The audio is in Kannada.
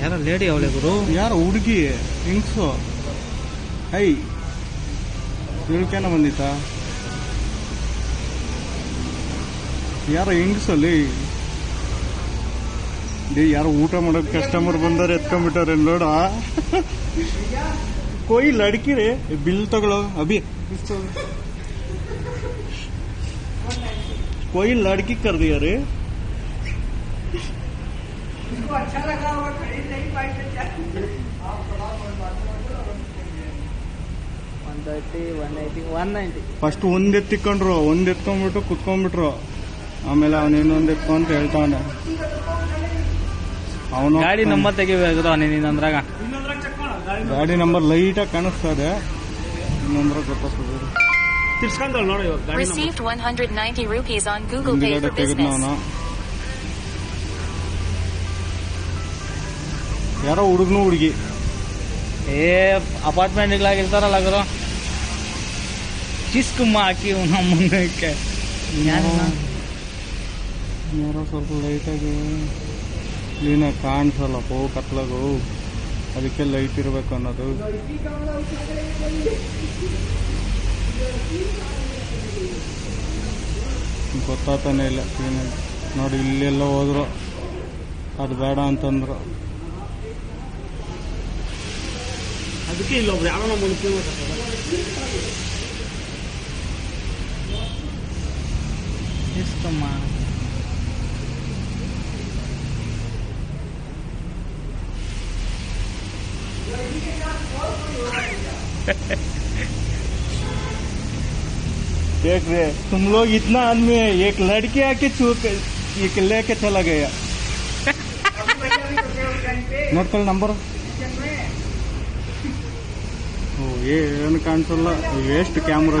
ಯಾರ ಲೇಡಿ ಅವಳೆ ಗುರು ಯಾರ ಹುಡುಗಿ ಹಿಂಗ್ಸು ಹೈ ಇಳ್ಕೇನ ಬಂದಿತ್ತ ಯಾರ ಹಿಂಗ್ಸಲ್ಲಿ ಡೇ ಯಾರೋ ಊಟ ಮಾಡೋಕೆ ಕಸ್ಟಮರ್ ಬಂದಾರೆ ಎತ್ಕೊಂಡ್ಬಿಟ್ಟಾರೆ ನೋಡ ಕೊಯ್ ಲಡ್ಕಿ ರೇ ಬಿಲ್ ತಗೊಳ್ಳೋ ಅಭಿ कोई लड़की कर दिया रे one thirty one eighty one ninety first ಒಂದ್ ಎತ್ತಿಕೊಂಡ್ರು ಒಂದ್ ಎತ್ಕೊಂಡ್ಬಿಟ್ಟು ಕುತ್ಕೊಂಡ್ಬಿಟ್ರು. ಆಮೇಲೆ ಅವ್ನ ಇನ್ನೊಂದ್ ಎತ್ಕೊ ಅಂತ ಹೇಳ್ತಾವನೆ ಅವನು ಗಾಡಿ ನಂಬರ್ ತೆಗಿಬೇಕು ನೀನು ಅಂದ್ರಾಗ ಗಾಡಿ ನಂಬರ್ ಲೈಟ್ ಆಗಿ ಕಾಣಿಸ್ತಾ ಇದೆ ಇನ್ನೊಂದ್ರ ಗೊತ್ತಾಗ್ತದೆ. Received 190 rupees on Google Pay for business. ಯಾರೋ ಹುಡುಗನು ಹುಡುಗಿ. ಏ ಅಪಾರ್ಟ್ಮೆಂಟ್ಗಳಾಗಿರ್ತಾರಲ್ಲ ಅದರ ಚಿಸ್ಕುಮ್ಮ ಹಾಕಿ ಮುಂದಕ್ಕೆ. ಯಾರೋ ಯಾರೋ ಸ್ವಲ್ಪ ಲೈಟಾಗಿ ಕ್ಲೀನಾಗಿ ಕಾಣಿಸಲ್ಲಪ್ಪ ಕತ್ಲಾಗು. ಅದಕ್ಕೆ ಲೈಟ್ ಇರಬೇಕು ಅನ್ನೋದು. ಗೊತ್ತಾಗ್ತಾನೆ ಇಲ್ಲ ಕ್ಲೀನಾಗಿ ನೋಡಿ ಇಲ್ಲೆಲ್ಲ ಹೋದ್ರು. ಅದು ಬೇಡ ಅಂತಂದ್ರು. ಅದಕ್ಕೆ ಇಲ್ಲೊಬ್ರು ಯಾರೋ ನಮ್ಮ ಮುಂದೆ ಚಿಸ್ಕಮ್ಮ देख रहे तुम लोग इतना आदमी है एक लड़की आके चूक एक लेके चला गया ನೋಡ್ಕೊಳ್ಳಿ ನಂಬರ್ ಓ ಏನು ಕಾಣಿಸಲ್ಲ ಎಷ್ಟು ಕ್ಯಾಮ್ರಾ